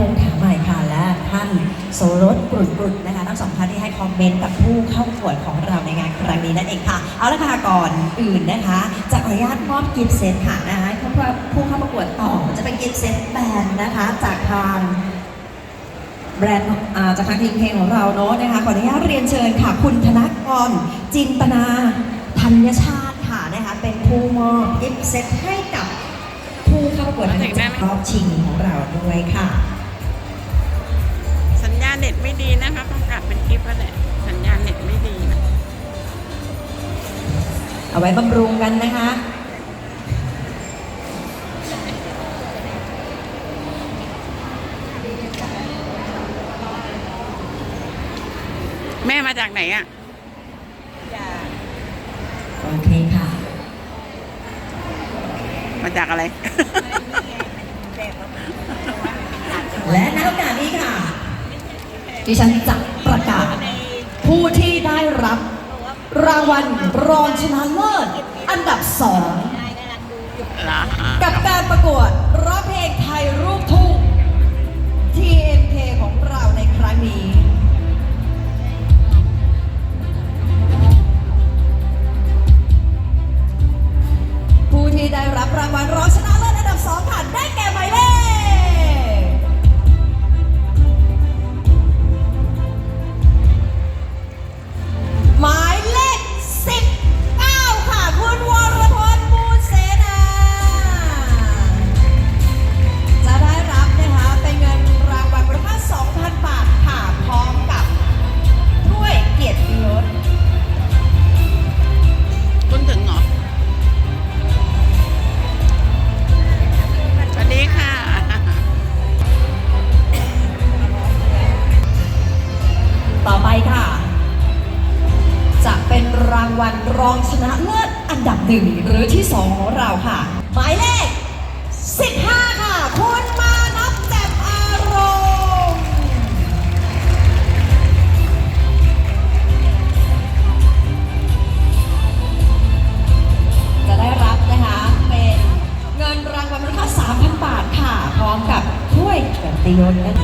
พงษ์ถามใหม่ค่ะและท่านโสรสกรุดกรุดนะคะทั้งสองท่านที่ให้คอมเมนต์กับผู้เข้าประกวดของเราในงานครั้งนี้นั่นเองค่ะ เอาละค่ะก่อนอื่นนะคะ จะขออนุญาตมอบกิฟต์เซตค่ะนะคะให้ผู้ผู้เข้าประกวดต่อจะเป็นกิฟต์เซตแบรนด์นะคะ จากทางแบรนด์จากทางทีมเพลงของเราเนาะนะคะขออนุญาตเรียนเชิญค่ะคุณธนกรจินตนาธัญชาติค่ะนะคะเป็นผู้มอบกิฟต์เซตให้กับผู้เข้าประกวดในรอบชิงของเราด้วยค่ะ เน็ตไม่ดีนะคะต้องกลับเป็นคลิปแล้วแหละสัญญาณเน็ตไม่ดีนะเอาไว้บำรุงกันนะคะ แม่มาจากไหนอะโอเคค่ะ มาจากอะไร และณโอกาสนี้ค่ะ ดิฉันจะประกาศ ผู้ที่ได้รับ รางวัลรองชนะเลิศอันดับสองกับการประกวดร้องเพลงไทยรูปทุ่ง TMK ของเราในครั้งนี้ผู้ที่ได้รับรางวัลรองชนะเลิศอันดับสองค่ะได้แก่หมายเลข ต่อไปค่ะ จะเป็นรางวัลรองชนะเลิศอันดับหนึ่งหรือที่สองของเราค่ะ หมายเลข 15 ค่ะ คุณมานับแจ่มอารมณ์จะได้รับนะคะ เป็นเงินรางวัลมูลค่า3,000 บาทค่ะ พร้อมกับถ้วยเกียรติยศและ